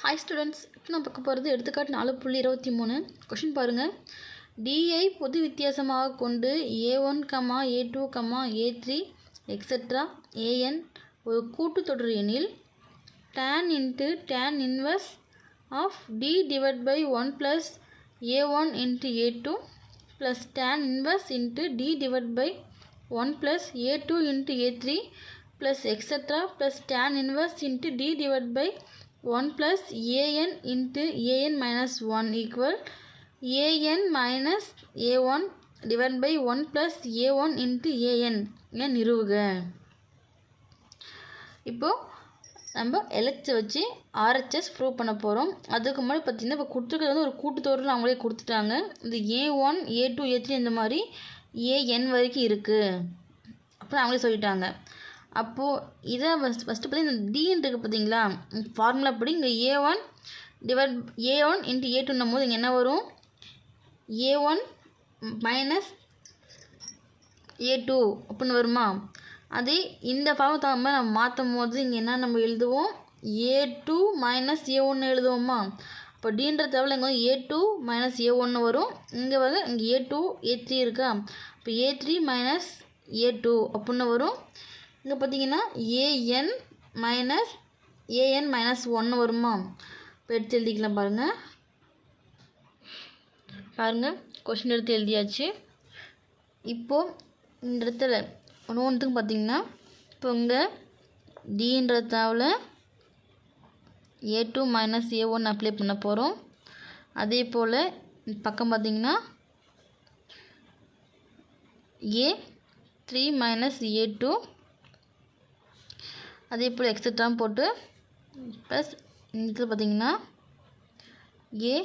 Hi students இப்போ நான் பார்க்க போகிறது எடுத்துக்காட்டு நாலு புள்ளி இருபத்தி மூணு. கொஷின் பாருங்கள் டிஐ பொது வித்தியாசமாக கொண்டு A one comma A two comma A three etcetera A N ஒரு கூட்டுத்தொடர் எனில் tan into tan inverse of D divide by one plus A one into A two plus tan inverse into D divide by one plus A two into A three plus etcetera plus tan inverse into D divide by one plus A N into A N minus one equal A N minus A one divide by one plus A one into A N ஏன் நிறுவுக. இப்போது நம்ம எலக்ட்ஸை வச்சு RHS prove பண்ண போகிறோம் அதுக்கு முன்னாடி பார்த்திங்கன்னா இப்போ கொடுத்துருக்கிறது வந்து ஒரு கூட்டுத்தொடரில் அவங்களே கொடுத்துட்டாங்க. இந்த A one A two A three இந்த மாதிரி ஏஎன் வரைக்கும் இருக்குது அப்படின்னு அவங்களே சொல்லிட்டாங்க. அப்போது இதை ஃபஸ்ட் ஃபஸ்ட்டு பார்த்தீங்கன்னா இந்த டின்னு இருக்குது பார்த்தீங்களா? ஃபார்முலா படி இங்கே A one divide A one into A டூன்னும் போது இங்கே என்ன வரும்? A one minus A two அப்படின்னு வருமா? அதே இந்த ஃபார்ம் தகுந்த நம்ம மாற்றும் போது இங்கே என்ன நம்ம எழுதுவோம்? ஏ டூ மைனஸ் ஏ ஒன்று எழுதுவோமா? இப்போ டீன்ற தவிர இங்கே வந்து ஏ டூ மைனஸ் ஏ ஒன்று வரும். இங்கே வந்து இங்கே ஏ டூ ஏ த்ரீ இருக்கா? இப்போ A three minus A two அப்படின்னு வரும். இங்கே பார்த்தீங்கன்னா ஏஎன் மைனஸ் ஏஎன் மைனஸ் ஒன்று வருமா? இப்போ எடுத்து எழுதிக்கலாம் பாருங்கள் பாருங்கள் கொஷின் எடுத்து எழுதியாச்சு. இப்போது இந்த இடத்துல ஒன்று ஒன்றுத்துக்கு பார்த்தீங்கன்னா இப்போ இங்கே டின்ற தாவில் A two minus A one apply பண்ண போகிறோம் அதே போல் பக்கம் பார்த்தீங்கன்னா A three minus A two அதே போல் எக்ஸட்ராம் போட்டு ப்ளஸ் இதில் பார்த்தீங்கன்னா A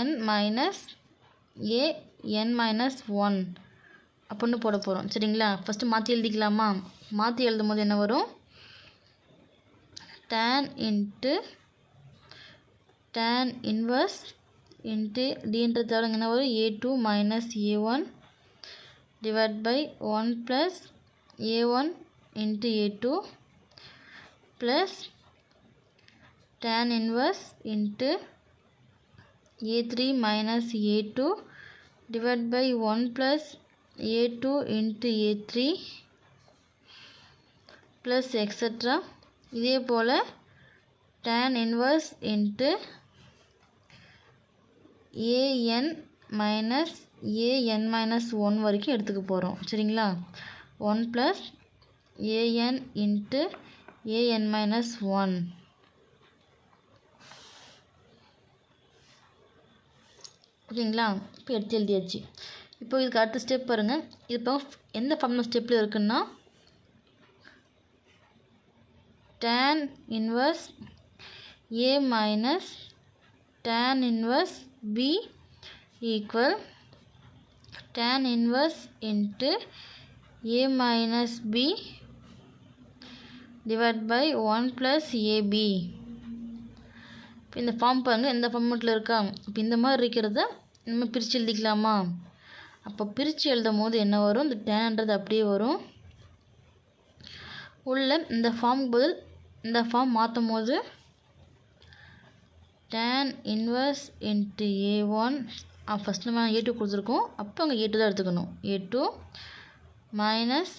N minus A N minus one அப்படின்னு போட போகிறோம் சரிங்களா? ஃபஸ்ட்டு மாற்றி எழுதிக்கலாமா? மாற்றி எழுதும் போது என்ன வரும்? Tan into tan inverse into டின்ற தவிர என்ன வரும்? A two minus A one divide by one plus A one into A two plus tan inverse into a3 minus a2 divided by 1 plus a2 into a3 plus etc இதே போல் tan inverse into an minus an minus 1 வரைக்கும் எடுத்துக்க போகிறோம் சரிங்களா 1 plus an into A N minus 1 ஓகேங்களா இப்போ எடுத்து எழுதியாச்சு. இப்போ இதுக்கு அடுத்த ஸ்டெப் பாருங்கள் இது இப்போ எந்த ஃபார்முலா ஸ்டெப்பில் இருக்குன்னா tan inverse A minus tan inverse B equal tan inverse into A minus B divide by one plus A B இப்போ இந்த ஃபார்ம் பாருங்கள் எந்த ஃபார்மெட்டில் இருக்கா இப்போ இந்த மாதிரி இருக்கிறத நம்ம பிரித்து எழுதிக்கலாமா? அப்போ பிரித்து எழுதும் போது என்ன வரும்? இந்த டேன்ன்றது அப்படியே வரும். உள்ள இந்த ஃபார்ம் பதில் இந்த ஃபார்ம் மாற்றும் போது tan inverse into A one first நம்ம ஏ டூ கொடுத்துருக்கோம். அப்போ அங்கே ஏ டூ தான் எடுத்துக்கணும். A two minus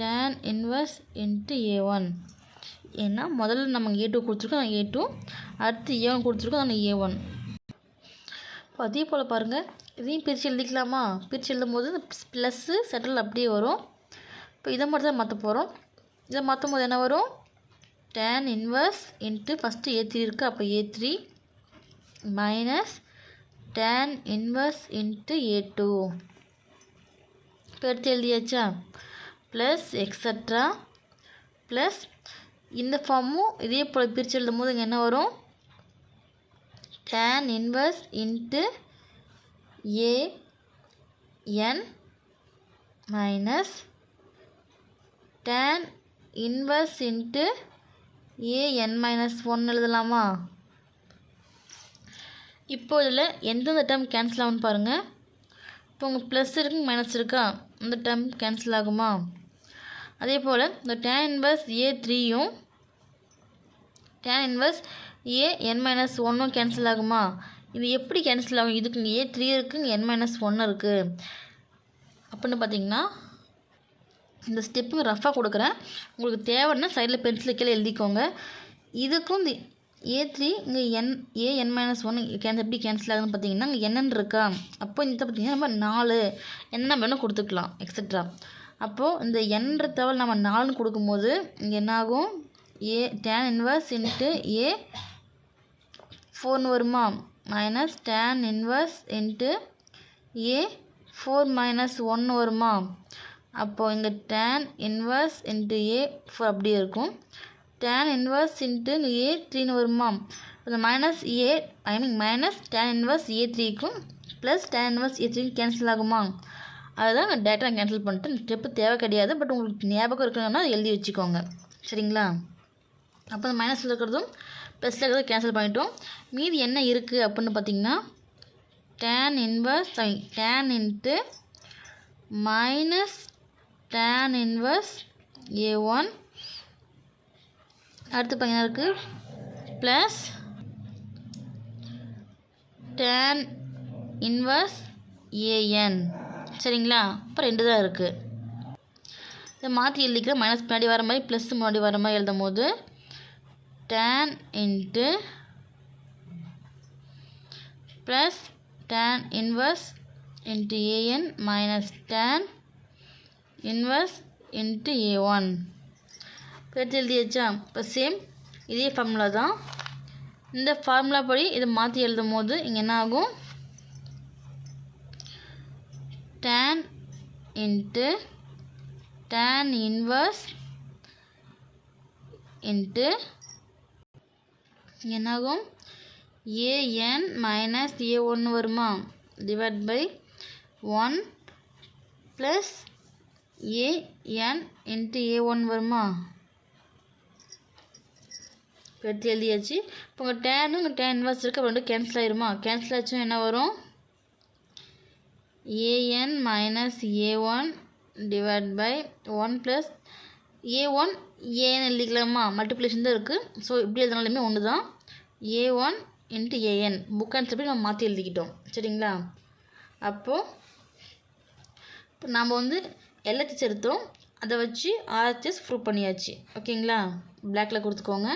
tan inverse into A one ஏன்னா முதல்ல நம்ம ஏ டூ கொடுத்துருக்கோம் ஏ டூ அடுத்து ஏ ஒன் கொடுத்துருக்கோம் அந்த ஏ ஒன் இப்போ அதே போல் பாருங்கள் இதையும் பிரித்து எழுதிக்கலாமா? பிரித்து எழுதும் போது ப்ளஸ்ஸு செட்டில் அப்படியே வரும். இப்போ இதை மட்டும் தான் மாற்ற போகிறோம் இதை மாற்றும் போது என்ன வரும்? Tan inverse into first a three இருக்குது அப்போ a three minus tan inverse into a two இப்போ எடுத்து எழுதியாச்சா? ப்ளஸ் எக்ஸட்ரா ப்ளஸ் இந்த ஃபார்மும் இதே போல் பிரித்து எழுதும் போது இங்கே என்ன வரும்? Tan inverse into a n minus tan inverse into a n minus one எழுதலாமா? இப்போ இதில் எந்தெந்த டேர்ம் கேன்சல் ஆகும்னு பாருங்கள் இப்போ உங்கள் ப்ளஸ் இருக்கு மைனஸ் இருக்கா? இந்த டேர்ம் கேன்சல் ஆகுமா? அதே போல் இந்த டேன் இன்வர்ஸ் ஏ த்ரீயும் tan inverse a n minus ஒன்றும் கேன்சல் ஆகுமா? இது எப்படி கேன்சல் ஆகும்? இதுக்கு இங்கே ஏ த்ரீ இருக்குது இங்கே என் மைனஸ் ஒன்று இருக்குது அப்படின்னு பார்த்தீங்கன்னா இந்த ஸ்டெப்புங்க ரஃபாக கொடுக்குறேன். உங்களுக்கு தேவைன்னா சைடில் பென்சில் கீழே எழுதிக்கோங்க. இதுக்கும் இந்த ஏ த்ரீ இங்கே n a n minus one can எப்படி கேன்சல் ஆகுதுன்னு பார்த்தீங்கன்னா இங்கே என்னன்னு இருக்கா? அப்போ இந்த பார்த்தீங்கன்னா நம்ம நாலு என்ன வேணும் கொடுத்துக்கலாம் எக்ஸட்ரா அப்போது இந்த என்ற தவள் நம்ம நாலுன்னு கொடுக்கும்போது இங்கே என்னாகும்? A tan inverse into a ஃபோர்னு வருமா? Minus tan inverse into a four minus ஒன்று வருமா? அப்போது இங்கே tan inverse into a four அப்படியே இருக்கும். டேன் இன்வர்ஸ் இன்ட்டு இங்கே ஏ த்ரீன்னு வருமா? இந்த minus A I mean minus tan inverse A த்ரீக்கும் plus tan inverse ஏ த்ரீக்கும் கேன்சல் ஆகுமா? அதுதான் நான் டேட்டா கேன்சல் பண்ணிட்டு ஸ்டெப்பு தேவை கிடையாது. பட் உங்களுக்கு ஞாபகம் இருக்கணும்னா எழுதி வச்சுக்கோங்க. சரிங்களா? அப்போ அந்த மைனஸில் இருக்கிறதும் ப்ளஸில் இருக்கிறதும் கேன்சல் பண்ணிட்டோம். மீதி என்ன இருக்குது அப்படின்னு பார்த்தீங்கன்னா tan inverse sorry tan into minus tan inverse a one அடுத்து பார்த்தீங்கன்னா இருக்குது ப்ளஸ் டேன் இன்வர்ஸ் ஏஎன் சரிங்களா? இப்போ ரெண்டு தான் இருக்குது இதை மாற்றி எழுதிக்கிற மைனஸ் முன்னாடி வர மாதிரி ப்ளஸ் முன்னாடி வர மாதிரி எழுதும் போது tan into plus tan inverse into a n minus tan inverse into a one எடுத்து எழுதியாச்சா? இப்போ சேம் இதே ஃபார்முலா தான். இந்த ஃபார்முலா படி இதை மாற்றி எழுதும் போது இங்கே என்ன ஆகும்? Tan into tan inverse into என்னாகும்? ஏஎன் மைனஸ் ஏ ஒன்று வருமா? Divide by one plus a n into a one வருமா? எடுத்து எழுதியாச்சு. இப்போ உங்கள் டேனு உங்கள் டேன் இன்வர்ஸ் இருக்குது ரெண்டும் கேன்சல் ஆயிருமா? கேன்சல் ஆச்சும் என்ன வரும்? A n minus a one a1 divided by 1 plus a1 an எழுதிக்கலாமா? மல்டிப்ளிகேஷன் தான் இருக்குது ஸோ இப்படி எழுதினாலுமே ஒன்று தான் a one into a n book and போய் நம்ம மாற்றி எழுதிக்கிட்டோம். சரிங்களா? அப்போது இப்போ நாம் வந்து எல்ஹெச்எஸ் எடுத்தோம் அதை வச்சு ஆர்ஹெச்எஸ் ப்ரூவ் பண்ணியாச்சு. ஓகேங்களா? பிளாக்கில் கொடுத்துக்கோங்க.